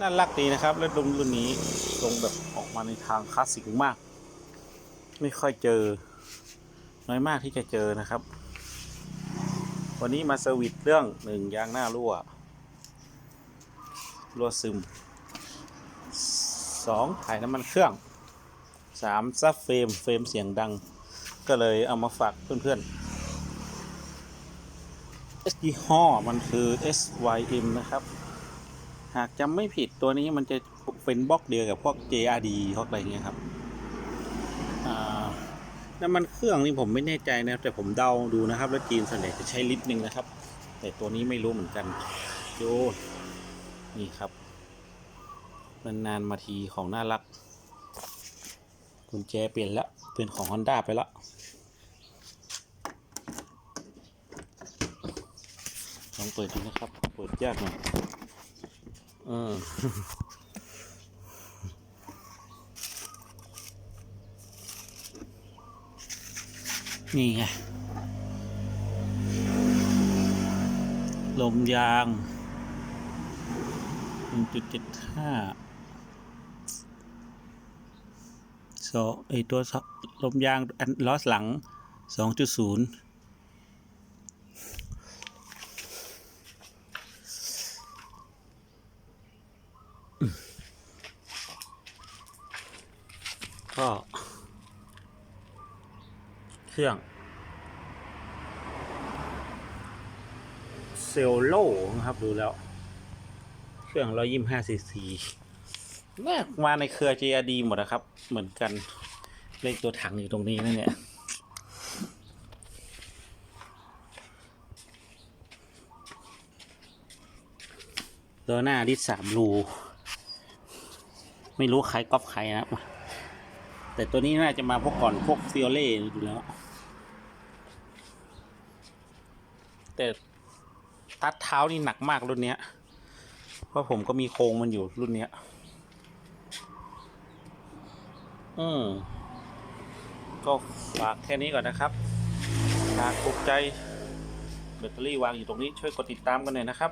น่ารักดีนะครับ แล้วรุ่นรุ่นนี้ทรงแบบออกมาในทางคลาสสิกมาก ไม่ค่อยเจอ น้อยมากที่จะเจอนะครับ วันนี้มาเซอร์วิสเรื่องหนึ่งยางหน้ารั่ว รั่วซึมสองถ่ายน้ำมันเครื่องสามซับเฟรม เฟรมเสียงดัง ก็เลยเอามาฝากเพื่อนๆยี่ห้อมันคือ SYM นะครับ หากจำไม่ผิดตัวนี้มันจะเป็นบล็อกเดียวกับพวก JRD พวกอะไรเงี้ยครับน้ำมันเครื่องนี่ผมไม่แน่ใจนะแต่ผมเดาดูนะครับ แล้วจีนส่วนใหญ่จะใช้ลิตรหนึ่งนะครับ แต่ตัวนี้ไม่รู้เหมือนกันดูนี่ครับนานๆมาทีของน่ารักกุญแจเปลี่ยนล้วเปลี่ยนของ Honda ไปล้วลองเปิดดูนะครับ เปิดยากหน่อย ออนี่ไง ลมยาง1.75โซไอตัวลมยางอันล้อหลัง2.0 ก็ เครื่อง เซลโลนะครับ ดูแล้ว เครื่อง125ซีซีแม่มาในเครือ JRD หมดนะครับ เหมือนกัน เลขตัวถังอยู่ตรงนี้นะเนี่ยตัวหน้าดิสสามรู ไม่รู้ใครก๊อปใครนะครับแต่ตัวนี้น่าจะมาพวกก่อนพวกฟิโอเล่ดูแล้ว แต่ตัดเท้านี่หนักมากรุ่นเนี้ย เพราะผมก็มีโครงมันอยู่รุ่นเนี้ยอืมก็ฝากแค่นี้ก่อนนะครับหากถูกใจแบตเตอรี่วางอยู่ตรงนี้ช่วยกดติดตามกันหน่อยนะครับ